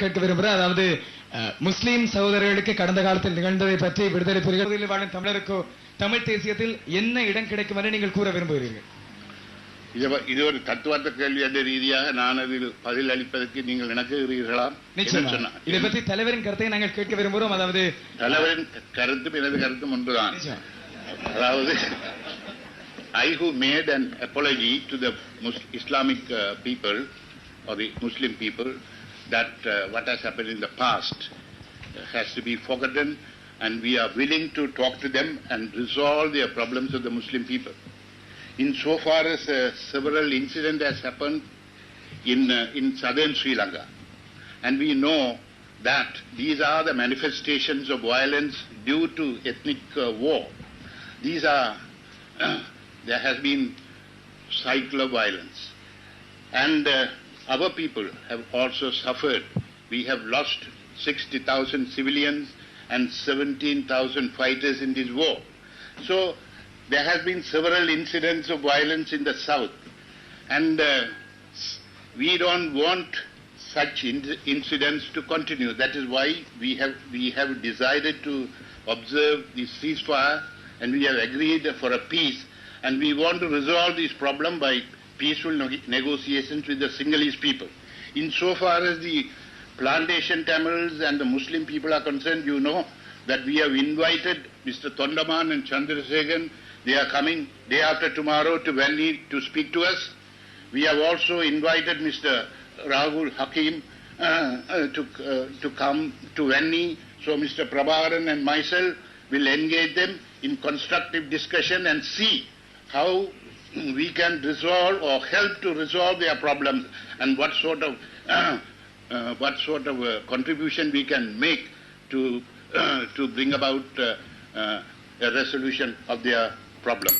கேட்க விரும்புகிறேன் அதாவது முஸ்லிம் சகோதரர்களுக்கு கடந்த காலத்தில் நிகழ்ந்ததை பற்றி விடுதலை புலிகளில் வாழும் தமிழருக்கோ தமிழ் தேசியத்தில் என்ன இடம் கிடைக்கும் என நீங்கள் கூற விரும்புகிறீர்கள்? இது ஒரு தத்துவார்த்த கேள்வி என்ற ரீதியாக நான் அதில் பதில் அளிப்பதற்கு நீங்கள் நிச்சயமா. சொன்னா? இதை பற்றி தலைவரின் கருத்தை நாங்கள் கேட்க விரும்புகிறோம். அதாவது தலைவரின் கருத்தும் எனது கருத்தும் ஒன்றுதான். அதாவது made an apology to the Mus- Islamic uh, people or the Muslim people that uh, what has happened in the past has to be forgotten and we are willing to talk to them and resolve their problems of the Muslim people. In so far as uh, several incidents has happened in, uh, in southern Sri Lanka and we know that these are the manifestations of violence due to ethnic uh, war. These are, there has been cycle of violence. And uh, our people have also suffered. We have lost 60,000 civilians and 17,000 fighters in this war. So there has been several incidents of violence in the south. And uh, we don't want such in- incidents to continue. That is why we have, we have decided to observe the ceasefire and we have agreed for a peace and we want to resolve this problem by peaceful negotiations with the Sinhalese people. Insofar as the plantation Tamils and the Muslim people are concerned, you know that we have invited Mr. Tondaman and Chandrasekhan. They are coming day after tomorrow to Valley to speak to us. We have also invited Mr. Rahul Hakim uh, uh, to, uh, to come to Venni. So Mr. Prabharan and myself will engage them in constructive discussion and see how we can resolve or help to resolve their problems and what sort of uh, what sort of uh, contribution we can make to to bring about uh, uh, a resolution of their problem.